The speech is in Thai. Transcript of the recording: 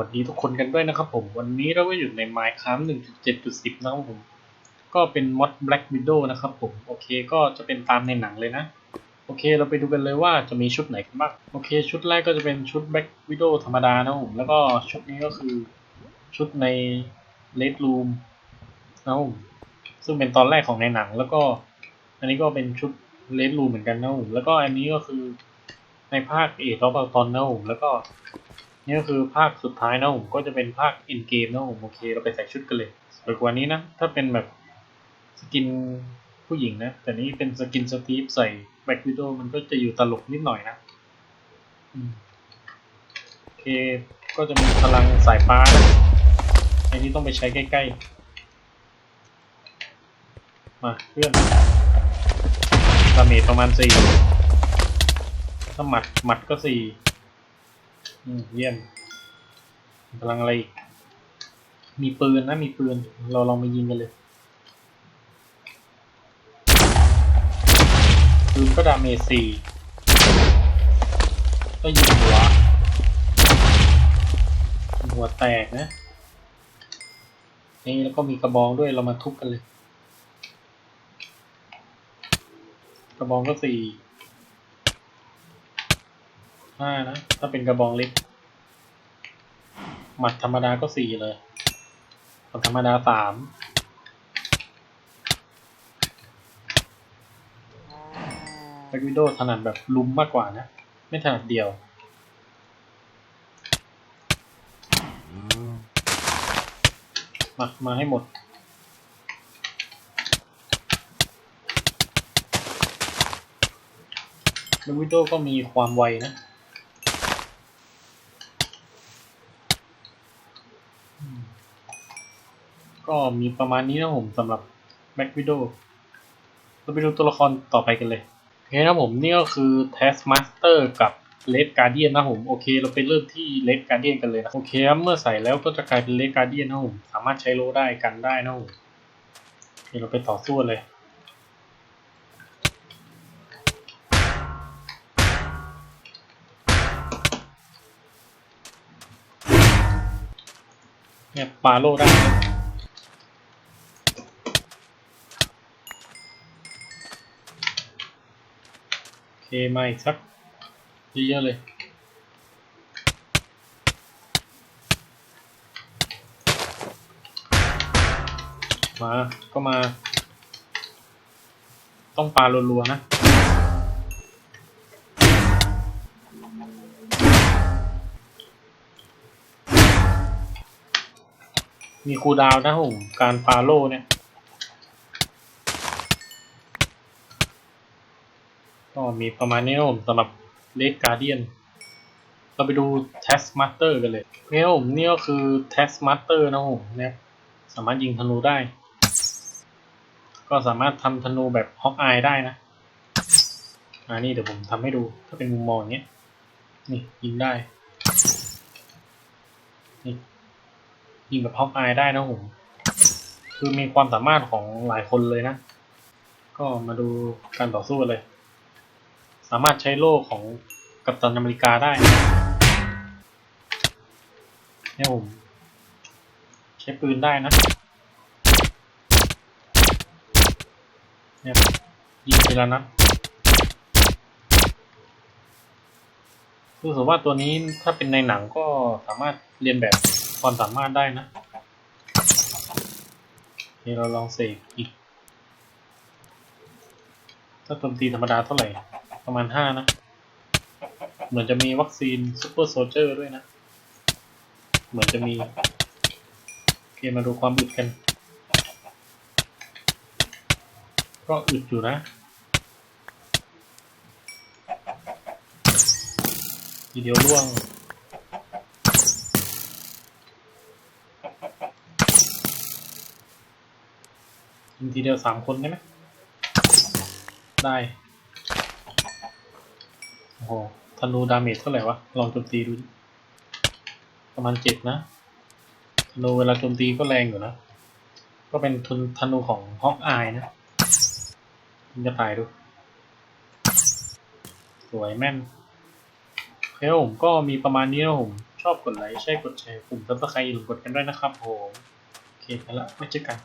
วัสดีทุกคนกันด้วยนะครับผม วันนี้เราก็อยู่ใน Minecraft 1.7.10 นะครับผม ก็เป็นมอด Black Widow นะครับผม โอเคก็จะเป็นตามในหนังเลยนะ โอเคเราไปดูกันเลยว่าจะมีชุดไหนกันบ้าง โอเค ชุดแรกก็จะเป็นชุด Black Widow ธรรมดานะครับผม แล้วก็ชุดนี้ก็คือชุดใน Red Room นะผม ซึ่งเป็นตอนแรกของในหนัง แล้วก็ อันนี้ก็เป็นชุด Red Room เหมือนกันนะครับผม แล้วก็อันนี้ก็คือในภาคเอทอปตอนนะครับผม แล้วก็ นี่ก็คือภาคสุดท้ายนะผมก็จะเป็นภาคอินเกมนะผมโอเคเราไปใส่ชุดกันเลยสวยกว่านี้นะ ถ้าเป็นแบบสกินผู้หญิงนะ แต่นี้เป็นสกินสตีฟใส่แบ็กวิดโอมันก็จะอยู่ตลกนิดหน่อยนะโอเคก็จะมีพลังสายฟ้านะอันนี้ต้องไปใช้ใกล้ๆ มาเพื่อนดาเมจประมาณสี่ถ้าหมัดหมัดก็สี่ เยี่ยมพลังอะไร มีปืนนะ มีปืน เราลองมายิงกันเลย ปืนก็ดาเมจสี่ก็ยิงหัว หัวแตกนะ นี่แล้วก็มีกระบองด้วยเรามาทุบกันเลย กระบองก็สี่ ห้านะ ถ้าเป็นกระบองเล็ก หมัดธรรมดาก็สี่เลยหมัดธรรมดาสามแบ็กวิดโดถนัดแบบลุมมากกว่านะ ไม่ถนัดเดียว มามาให้หมด แบ็กวิดโดก็มีความไวนะ ก็มีประมาณนี้นะผมสำหรับ Back Widow เราไปดูตัวละครต่อไปกันเลยโอเคนะผมนี่ก็คือ Taskmaster กับ Red Guardian นะผมโอเค เราไปเริ่มที่ Red Guardian กันเลยนะโอเคครับเมื่อใส่แล้วก็จะกลายเป็น Red Guardian นะผมสามารถใช้โลได้กันได้นะผมโอเคเราไปต่อสู้เลยเนี่ยปาโลได้ เคมาอีกสักเยอะๆเลย มาก็มา ต้องปลารัวๆนะมีคูลดาวน์นะผมการปาโลเนี่ย ก็มีประมาณนี้นะผมสำหรับเลดการเดียนเราไปดู Taskmaster กันเลยเนี่ยผมนี่ก็คือ Taskmaster นะผมนี่ยสามารถยิงธนูได้ ก็สามารถทำธนูแบบฮอกอายได้นะอ่านี่เดี๋ยวผมทำให้ดูถ้าเป็นมุมมองอย่างเงี้ยนี่ยิงได้นี่ยิงแบบฮอกอายได้นะผมคือมีความสามารถของหลายคนเลยนะ ก็มาดูการต่อสู้กันเลย สามารถใช้โล่ของกัปตันอเมริกาได้เนี่ยผมใช้ปืนได้นะเนี่ยยิงทีละนัดรู้สึกว่าตัวนี้ถ้าเป็นในหนังก็สามารถเรียนแบบความสามารถได้นะนี่เราลองเสกอีก ถ้าโจมตีธรรมดาเท่าไหร่ ประมาณห้านะ เหมือนจะมีวัคซีนซูเปอร์โซเจอร์ด้วยนะ เหมือนจะมีโอเคมาดูความอึดกัน ก็อึดอยู่นะ ทีเดียวร่วงทีเดียวสามคนได้ไหมได้ โอ้โหธนูดาเมจเท่าไหร่วะ ลองโจมตีดู ประมาณเจ็ดนะ ธนูเวลาโจมตีก็แรงอยู่นะ ก็เป็นทุนธนูของฮอกอายนะมันจะถ่ายดู สวยแม่นโอเคครับผมก็มีประมาณนี้นะผม ชอบกดไลค์ ใช่กดแชร์ปุ่มซับสไครต์อย่าลืมกดกันด้วยนะครับผม โอเคไปละไว้เจอกัน